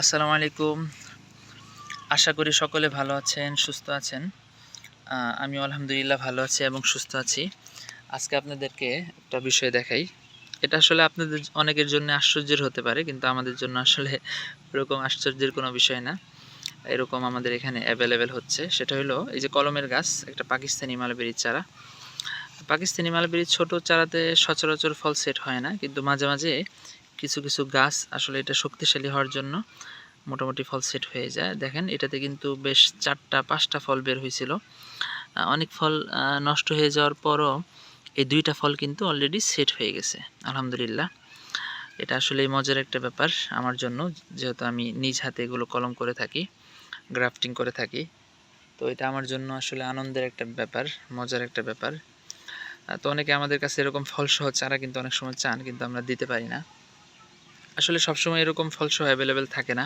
আসসালামু আলাইকুম। আশা করি সকলে ভালো আছেন, সুস্থ আছেন। আমি আলহামদুলিল্লাহ ভালো আছি এবং সুস্থ আছি। আজকে আপনাদেরকে একটা বিষয় দেখাই। এটা আসলে আপনাদের অনেকের জন্য আশ্চর্যের হতে পারে, কিন্তু আমাদের জন্য আসলে এরকম আশ্চর্যের কোনো বিষয় না। এরকম আমাদের এখানে অ্যাভেলেবেল হচ্ছে। সেটা হলো, এই যে কলমের গাছ, একটা পাকিস্তানি মালবেরির চারা। পাকিস্তানি মালবেরির ছোট চারাতে সচরাচর ফল সেট হয় না, কিন্তু মাঝে মাঝে কিছু কিছু গাছ আসলে এটা শক্তিশালী হওয়ার জন্য মোটামুটি ফল সেট হয়ে যায়। দেখেন, এটাতে কিন্তু বেশ চারটা, পাঁচটা ফল বের হয়েছিল। অনেক ফল নষ্ট হয়ে যাওয়ার পরও এই দুইটা ফল কিন্তু অলরেডি সেট হয়ে গেছে, আলহামদুলিল্লাহ। এটা আসলে মজার একটা ব্যাপার আমার জন্য, যেহেতু আমি নিজ হাতে এগুলো কলম করে থাকি, গ্রাফটিং করে থাকি। তো এটা আমার জন্য আসলে আনন্দের একটা ব্যাপার, মজার একটা ব্যাপার। তো অনেকে আমাদের কাছে এরকম ফলসহ চারা কিন্তু অনেক সময় চান, কিন্তু আমরা দিতে পারি না। আসলে সবসময় এরকম ফলসহ অ্যাভেলেবেল থাকে না।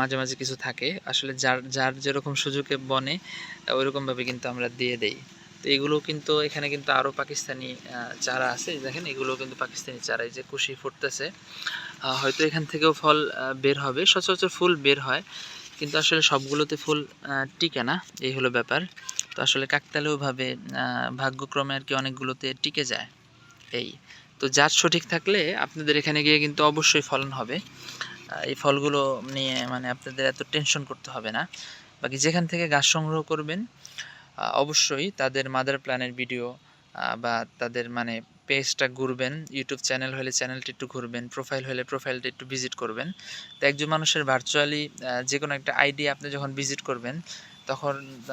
মাঝে মাঝে কিছু থাকে। আসলে যার যার যেরকম সুযোগে বনে ওইরকমভাবে কিন্তু আমরা দিয়ে দেই। তো এগুলো কিন্তু এখানে কিন্তু আরও পাকিস্তানি চারা আছে। দেখেন এগুলো কিন্তু পাকিস্তানি চারা। এই যে কুশি ফুটতেছে। হয়তো এখান থেকেও ফল বের হবে। সচরাচর ফুল বের হয়। কিন্তু আসলে সবগুলোতে ফুল টিকে না। এই হলো ব্যাপার। তো আসলে কাকতালীয়ভাবে আহ, ভাগ্যক্রমে আর কি অনেকগুলোতে টিকে যায়। এই। তো জাত সঠিক থাকলে আপনাদের এখানে গিয়ে কিন্তু অবশ্যই ফলন হবে। এই ফলগুলো নিয়ে মানে আপনাদের এত টেনশন করতে হবে না। বাকি যেখান থেকে গাছ সংগ্রহ করবেন অবশ্যই তাদের মাদার প্ল্যানের ভিডিও বা তাদের মানে পেজটা ঘুরবেন, ইউটিউব চ্যানেল হলে চ্যানেলটা একটু ঘুরবেন, প্রোফাইল হলে প্রোফাইলটা একটু ভিজিট করবেন। তো একজন মানুষের ভার্চুয়ালি যে কোনো একটা আইডি আপনি যখন ভিজিট করবেন, তখন